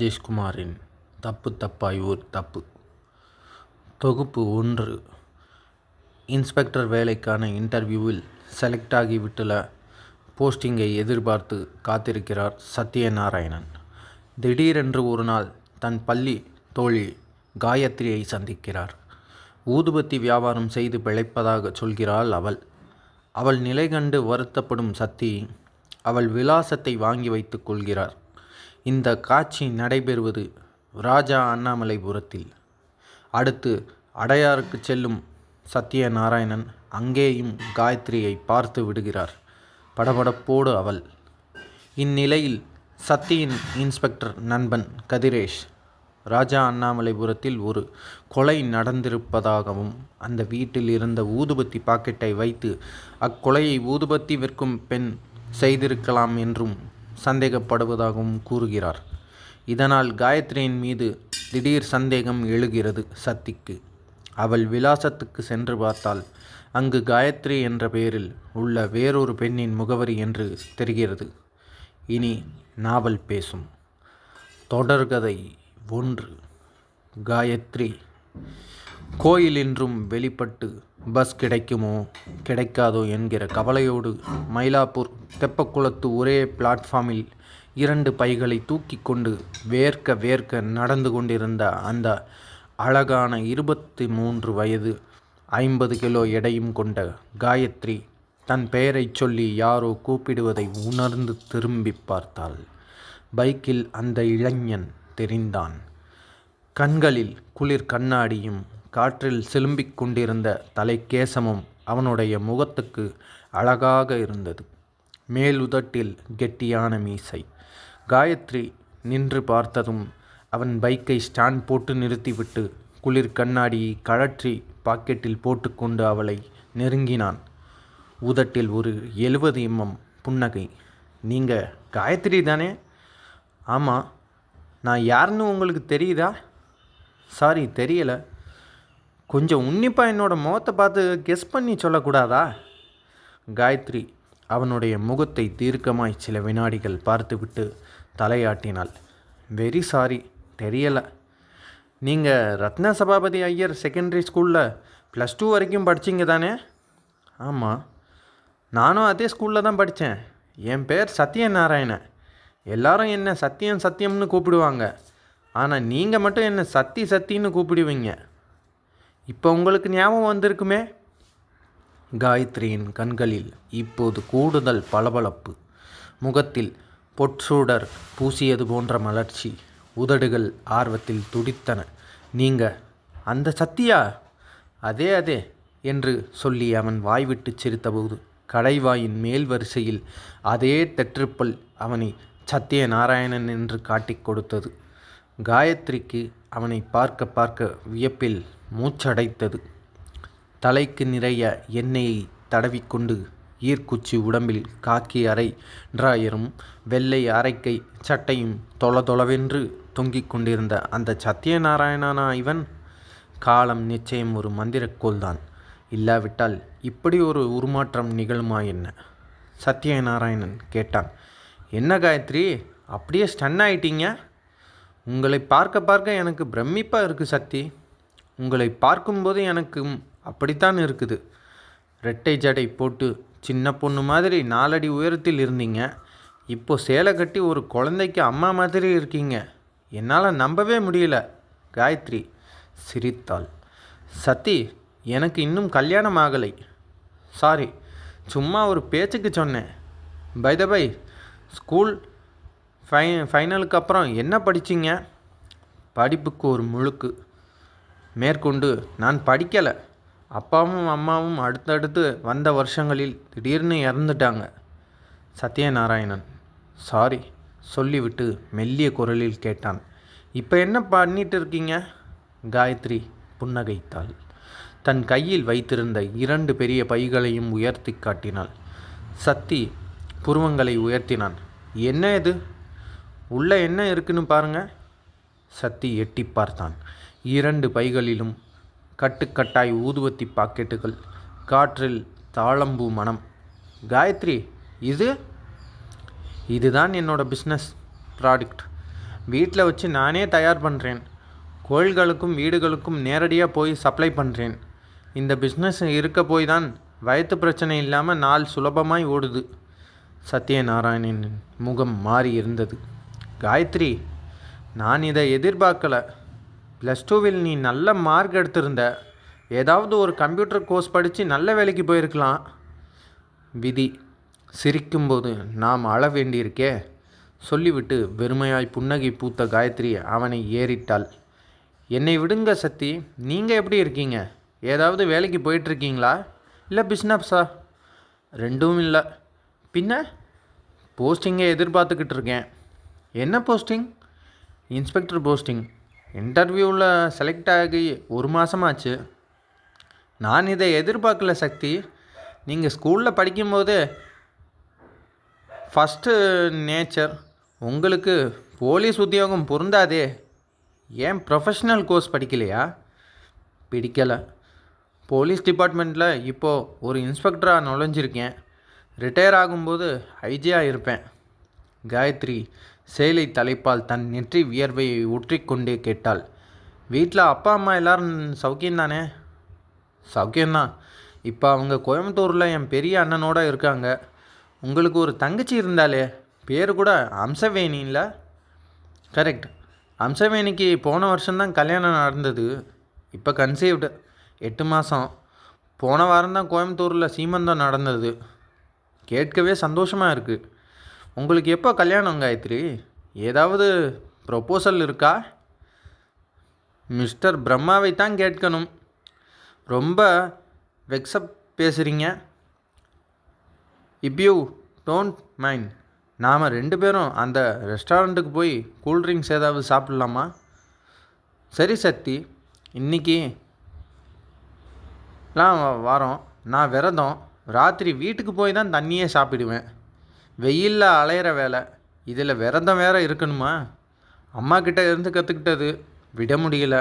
ராஜேஷ்குமாரின் தப்பு தப்பாய் ஊர் தப்பு. தொகுப்பு ஒன்று. இன்ஸ்பெக்டர் வேலைக்கான இன்டர்வியூவில் செலக்ட் ஆகிவிட்டுள்ள போஸ்டிங்கை எதிர்பார்த்து காத்திருக்கிறார் சத்யநாராயணன். திடீரென்று ஒரு நாள் தன் பள்ளி தோழி காயத்ரியை சந்திக்கிறார். ஊதுபத்தி வியாபாரம் செய்து பிழைப்பதாக சொல்கிறாள் அவள். அவள் நிலை கண்டு வருத்தப்படும் சத்தி அவள் விலாசத்தை வாங்கி வைத்துக் கொள்கிறார். இந்த காட்சி நடைபெறுவது ராஜா அண்ணாமலைபுரத்தில். அடுத்து அடையாருக்கு செல்லும் சத்யநாராயணன் அங்கேயும் காயத்ரியை பார்த்து விடுகிறார். படபடப்போடு அவள். இந்நிலையில் சத்தியின் இன்ஸ்பெக்டர் நண்பன் கதிரேஷ் ராஜா அண்ணாமலைபுரத்தில் ஒரு கொலை நடந்திருப்பதாகவும் அந்த வீட்டில் இருந்த ஊதுபத்தி பாக்கெட்டை வைத்து அக்கொலையை ஊதுபத்தி விற்கும் பெண் செய்திருக்கலாம் என்றும் சந்தேகப்படுவதாகவும் கூறுகிறார். இதனால் காயத்ரியின் மீது திடீர் சந்தேகம் எழுகிறது சத்திக்கு. அவள் விலாசத்துக்கு சென்று பார்த்தால் அங்கு காயத்ரி என்ற பெயரில் உள்ள வேறொரு பெண்ணின் முகவரி என்று தெரிகிறது. இனி நாவல் பேசும். தொடர்கதை ஒன்று. காயத்ரி. கோயில் என்றும் வெளிப்பட்டு பஸ் கிடைக்குமோ கிடைக்காதோ என்கிற கவலையோடு மயிலாப்பூர் தெப்பக்குளத்து ஒரே பிளாட்ஃபார்மில் இரண்டு பைகளை தூக்கி கொண்டு வேர்க்க வேர்க்க நடந்து கொண்டிருந்த அந்த அழகான இருபத்தி மூன்று வயது ஐம்பது கிலோ எடையும் கொண்ட காயத்ரி தன் பெயரை சொல்லி யாரோ கூப்பிடுவதை உணர்ந்து திரும்பி பார்த்தாள். பைக்கில் அந்த இளைஞன் தெரிந்தான். கண்களில் குளிர் கண்ணாடியும் காற்றில் சிலும்பிக் கொண்டிருந்த தலைக்கேசமும் அவனுடைய முகத்துக்கு அழகாக இருந்தது. மேலுதட்டில் கெட்டியான மீசை. காயத்ரி நின்று பார்த்ததும் அவன் பைக்கை ஸ்டாண்ட் போட்டு நிறுத்திவிட்டு குளிர் கண்ணாடியை கழற்றி பாக்கெட்டில் போட்டுக்கொண்டு அவளை நெருங்கினான். உதட்டில் ஒரு எழுபது எம்எம் புன்னகை. நீங்கள் காயத்ரி தானே? ஆமாம் நான் யாருன்னு உங்களுக்கு தெரியுதா? சாரி தெரியலை. கொஞ்சம் உன்னிப்பாக என்னோட முகத்தை பார்த்து கெஸ் பண்ணி சொல்லக்கூடாதா? காயத்ரி அவனுடைய முகத்தை தீர்க்கமாய் சில வினாடிகள் பார்த்துவிட்டு தலையாட்டினாள். வெரி சாரி தெரியலை. நீங்கள் ரத்ன சபாபதி ஐயர் செகண்டரி ஸ்கூலில் ப்ளஸ் டூ வரைக்கும் படிச்சிங்க தானே? ஆமாம் நானும் அதே ஸ்கூலில் தான் படித்தேன் என் பேர் சத்யநாராயணன் எல்லாரும் என்ன சத்தியம் சத்தியம்னு கூப்பிடுவாங்க. ஆனால் நீங்கள் மட்டும் என்ன சத்தி சத்தின்னு கூப்பிடுவீங்க. இப்போ உங்களுக்கு ஞாபகம் வந்திருக்குமே? காயத்ரியின் கண்களில் இப்போது கூடுதல் பளபளப்பு. முகத்தில் பொற்சூடர் பூசியது போன்ற மலர்ச்சி உதடுகள் ஆர்வத்தில் துடித்தன. நீங்க அந்த சத்தியா? அதே அதே என்று சொல்லி அவன் வாய்விட்டு சிரித்தபோது கடைவாயின் மேல் வரிசையில் அதே தெற்றுப்பல் அவனை சத்திய நாராயணன் என்று காட்டிக் கொடுத்தது. காயத்ரிக்கு அவனை பார்க்க பார்க்க வியப்பில் மூச்சடைத்தது. தலைக்கு நிறைய எண்ணெயை தடவிக்கொண்டு ஈர்க்குச்சி உடம்பில் காக்கி அறை டிராயரும் வெள்ளை அரைக்கை சட்டையும் தொல தொலவென்று தொங்கிக் கொண்டிருந்த அந்த சத்யநாராயணனா இவன்? காலம் நிச்சயம் ஒரு மந்திரக்கோள்தான் இல்லாவிட்டால் இப்படி ஒரு உருமாற்றம் நிகழுமா என்ன? சத்யநாராயணன் கேட்டான். என்ன காயத்ரி? அப்படியே ஸ்டன் ஆயிட்டீங்க? உங்களை பார்க்க பார்க்க எனக்கு பிரமிப்பாக இருக்குது சக்தி. உங்களை பார்க்கும்போது எனக்கு அப்படித்தான் இருக்குது. ரெட்டை ஜடை போட்டு சின்ன பொண்ணு மாதிரி நாலடி உயரத்தில் இருந்தீங்க. இப்போ சேலை கட்டி ஒரு குழந்தைக்கு அம்மா மாதிரி இருக்கீங்க. என்னால் நம்பவே முடியல. காயத்ரி சிரித்தாள். சத்தி எனக்கு இன்னும் கல்யாணம் ஆகலை. சாரி சும்மா ஒரு பேச்சுக்கு சொன்னேன். பை த பை ஸ்கூல் ஃபை ஃபைனலுக்கு அப்புறம் என்ன படிச்சிங்க? படிப்புக்கு ஒரு முழுக்கு. மேற்கொண்டு நான் படிக்கலை. அப்பாவும் அம்மாவும் அடுத்தடுத்து வந்த வருஷங்களில் திடீர்னு இறந்துட்டாங்க. சத்யநாராயணன். சாரி சொல்லிவிட்டு மெல்லிய குரலில் கேட்டான். இப்போ என்ன பண்ணிட்டு இருக்கீங்க காயத்ரி புன்னகைத்தாள். தன் கையில் வைத்திருந்த இரண்டு பெரிய பைகளையும் உயர்த்தி காட்டினாள். சத்தி புருவங்களை உயர்த்தினான். என்ன இது? உள்ளே என்ன இருக்குன்னு பாருங்க. சத்தி எட்டி பார்த்தான். இரண்டு பைகளிலும் கட்டுக்கட்டாய் ஊதுவத்தி பாக்கெட்டுகள் காற்றில் தாளம்பூ மனம் காயத்ரி இது? இதுதான் என்னோட பிஸ்னஸ் ப்ராடக்ட் வீட்டில் வச்சு நானே தயார் பண்ணுறேன் கோயில்களுக்கும் வீடுகளுக்கும் நேரடியாக போய் சப்ளை பண்ணுறேன் இந்த பிஸ்னஸ் இருக்க போய் தான் வயிற்று பிரச்சனை இல்லாமல் நாள் சுலபமாய் ஓடுது. சத்யநாராயணனின் முகம் மாறி இருந்தது. காயத்ரி நான் இதை எதிர்பார்க்கல. ப்ளஸ் டூவில் நீ நல்ல மார்க் எடுத்திருந்த. ஏதாவது ஒரு கம்ப்யூட்டர் கோர்ஸ் படித்து நல்ல வேலைக்கு போயிருக்கலாம். விதி சிரிக்கும்போது நாம் அழ வேண்டியிருக்கே. சொல்லிவிட்டு வெறுமையாய் புன்னகை பூத்த காயத்ரி அவனை ஏறிட்டாள். என்னை விடுங்க சத்தி நீங்கள் எப்படி இருக்கீங்க? ஏதாவது வேலைக்கு போயிட்டுருக்கீங்களா? இல்லை பிஸ்னஸா ரெண்டும் இல்லை. பின்ன? போஸ்டிங்கை எதிர்பார்த்துக்கிட்டு இருக்கேன் என்ன போஸ்டிங் இன்ஸ்பெக்டர் போஸ்டிங் இன்டர்வியூவில் செலக்ட் ஆகி ஒரு மாதமாச்சு நான் இதை எதிர்பார்க்கல சக்தி. நீங்கள் ஸ்கூலில் படிக்கும்போது ஃபஸ்ட்டு நேச்சர் உங்களுக்கு போலீஸ் உத்தியோகம் பொருந்தாதே. ஏன் ப்ரொஃபஷ்னல் கோர்ஸ் படிக்கலையா? பிடிக்கலை. போலீஸ் டிபார்ட்மெண்ட்டில் இப்போது ஒரு இன்ஸ்பெக்டராக நுழைஞ்சிருக்கேன். ரிட்டையர் ஆகும்போது ஐஜியாக இருப்பேன். காயத்ரி சேலை தலைப்பால் தன் நெற்றி வியர்வையை ஊற்றிக்கொண்டே கேட்டாள். வீட்டில் அப்பா அம்மா எல்லாரும் சௌக்கியம் தானே? சௌக்கியம்தான் இப்போ அவங்க கோயம்புத்தூரில் என் பெரிய அண்ணனோட இருக்காங்க. உங்களுக்கு ஒரு தங்கச்சி இருந்தாலே பேர் கூட அம்சவேணியில் கரெக்ட். அம்சவேணிக்கு போன வருஷம்தான் கல்யாணம் நடந்தது. இப்போ கன்சீவ்டு. எட்டு மாதம் போன வாரம் தான் கோயம்புத்தூரில் சீமந்தம் நடந்தது. கேட்கவே சந்தோஷமாக இருக்குது உங்களுக்கு எப்போ கல்யாணம் காயத்ரி? ஏதாவது ப்ரொப்போசல் இருக்கா? மிஸ்டர் பிரம்மாவை தான் கேட்கணும். ரொம்ப வெக்ஸப் பேசுகிறீங்க இப் யூ டோன்ட் மைண்ட் நாம் ரெண்டு பேரும் அந்த ரெஸ்டாரண்ட்டுக்கு போய் கூல்ட்ரிங்க்ஸ் ஏதாவது சாப்பிட்லாமா? சரி சக்தி. இன்னைக்கு லாம் வாரம். நான் விரதம். ராத்திரி வீட்டுக்கு போய் தான் தண்ணியே சாப்பிடுவேன். வெயிலில் அலையிற வேலை. இதில் விரதம் வேற இருக்கணுமா? அம்மா கிட்ட இருந்து கற்றுக்கிட்டது விட முடியல.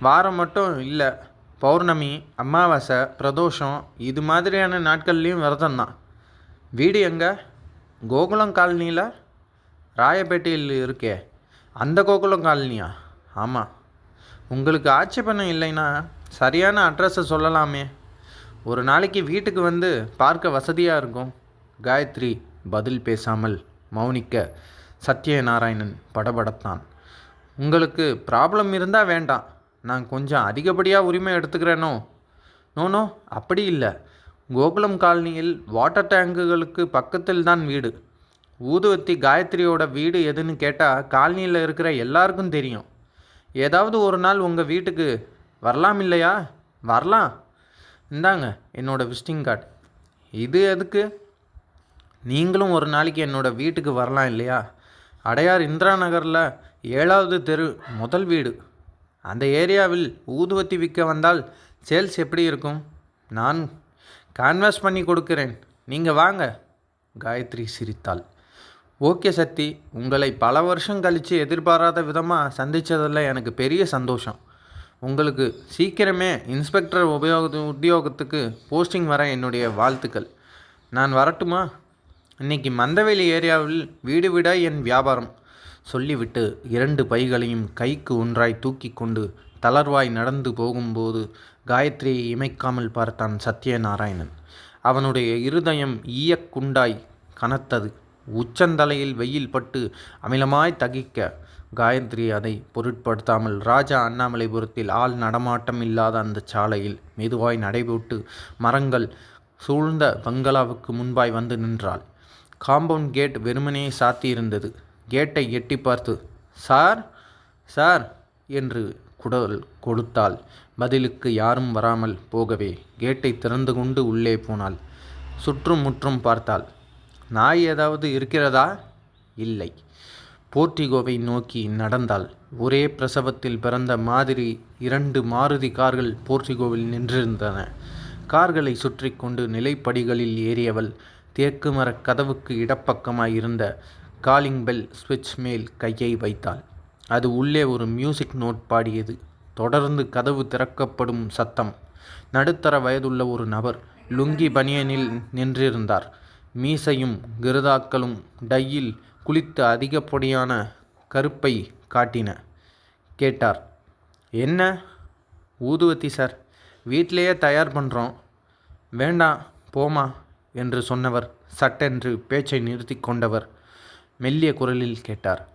வாரம் மட்டும் இல்லை பௌர்ணமி அமாவாசை பிரதோஷம் இது மாதிரியான நாட்கள்லேயும் விரதம் தான். வீடு எங்கே? கோகுலம் காலனியில் ராயப்பேட்டையில் இருக்கே. அந்த கோகுலம் காலனியா? ஆமாம் உங்களுக்கு ஆட்சேபணம் இல்லைன்னா சரியான அட்ரஸை சொல்லலாமே. ஒரு நாளைக்கு வீட்டுக்கு வந்து பார்க்க வசதியாக இருக்கும். காயத்ரி பதில் பேசாமல் மௌனிக்க சத்யநாராயணன் படபடத்தான். உங்களுக்கு ப்ராப்ளம் இருந்தால் வேண்டாம். நான் கொஞ்சம் அதிகப்படியாக உரிமை எடுத்துக்கிறேனோ? நோனோ அப்படி இல்லை. கோகுலம் காலனியில் வாட்டர் டேங்குகளுக்கு பக்கத்தில் தான் வீடு. ஊதுவத்தி காயத்ரியோட வீடு எதுன்னு கேட்டால் காலனியில் இருக்கிற எல்லாருக்கும் தெரியும். ஏதாவது ஒரு நாள் உங்கள் வீட்டுக்கு வரலாம் இல்லையா? வரலாம். இந்தாங்க என்னோடய விசிட்டிங் கார்டு இது எதுக்கு? நீங்களும் ஒரு நாளைக்கு என்னோடய வீட்டுக்கு வரலாம் இல்லையா? அடையார் இந்திரா நகரில் ஏழாவது தெரு முதல் வீடு. அந்த ஏரியாவில் ஊதுவத்தி விற்க வந்தால் சேல்ஸ் எப்படி இருக்கும்? நான் கான்வாஸ் பண்ணி கொடுக்கிறேன். நீங்கள் வாங்க. காயத்ரி சிரித்தாள். ஓகே சக்தி உங்களை பல வருஷம் கழித்து எதிர்பாராத விதமாக சந்தித்ததில் எனக்கு பெரிய சந்தோஷம். உங்களுக்கு சீக்கிரமே இன்ஸ்பெக்டர் உபயோக உத்தியோகத்துக்கு போஸ்டிங் வர என்னுடைய வாழ்த்துக்கள். நான் வரட்டுமா? இன்னைக்கு மந்தவெளி ஏரியாவில் வீடு வீடாய் என் வியாபாரம். சொல்லிவிட்டு இரண்டு பைகளையும் கைக்கு ஒன்றாய் தூக்கி கொண்டு தளர்வாய் நடந்து போகும்போது காயத்ரியை இமைக்காமல் பார்த்தான் சத்யநாராயணன். அவனுடைய இருதயம் ஈயக்குண்டாய் கனத்தது. உச்சந்தலையில் வெயில் பட்டு அமிலமாய் தகிக்க. காயத்ரி அதை பொருட்படுத்தாமல் ராஜா அண்ணாமலைபுரத்தில் ஆள் நடமாட்டம் இல்லாத அந்த சாலையில் மெதுவாய் நடைபோட்டு மரங்கள் சூழ்ந்த பங்களாவுக்கு முன்பாய் வந்து நின்றாள். காம்பவுண்ட் கேட் வெறுமனே சாத்தியிருந்தது. கேட்டை எட்டி பார்த்து சார் சார் என்று குடல் கொடுத்தாள். பதிலுக்கு யாரும் வராமல் போகவே கேட்டை திறந்து கொண்டு உள்ளே போனாள். சுற்றும் முற்றும் பார்த்தாள். நாய் ஏதாவது இருக்கிறதா? இல்லை. போர்ட்டிகோவை நோக்கி நடந்தாள். ஒரே பிரசவத்தில் பிறந்த மாதிரி இரண்டு மாருதி கார்கள் போர்ட்டிகோவில் நின்றிருந்தன. கார்களை சுற்றி கொண்டு நிலைப்படிகளில் ஏறியவள் தேக்கு மரக் கதவுக்கு இடப்பக்கமாய் இருந்த காலிங் பெல் சுவிட்ச் மேல் கையை வைத்தாள். அது உள்ளே ஒரு மியூசிக் நோட் பாடியது. தொடர்ந்து கதவு திறக்கப்படும் சத்தம். நடுத்தர வயதுள்ள ஒரு நபர் லுங்கி பனியனில் நின்றிருந்தார். மீசையும் கிருதாக்களும் டையில் குளித்து அதிகப்படியான கருப்பை காட்டின. கேட்டார் என்ன? ஊதுவத்தி சார் வீட்டிலேயே தயார் பண்ணுறோம் வேண்டாம் போமா என்று சொன்னவர் சட்டென்று பேச்சை நிறுத்தி கொண்டவர் மெல்லிய குரலில் கேட்டார்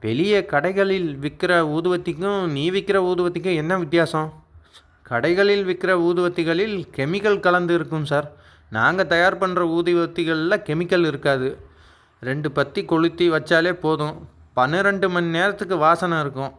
வெளியே கடைகளில் விற்கிற ஊதுவத்திக்கும் நீ விற்கிற ஊதுவத்திக்கும் என்ன வித்தியாசம்? கடைகளில் விற்கிற ஊதுவத்திகளில் கெமிக்கல் கலந்து இருக்கும் சார். நாங்கள் தயார் பண்ணுற ஊதுவத்திகளில் கெமிக்கல் இருக்காது. ரெண்டு பத்தி கொளுத்தி வச்சாலே போதும். பன்னிரெண்டு மணி நேரத்துக்கு வாசனை இருக்கும்.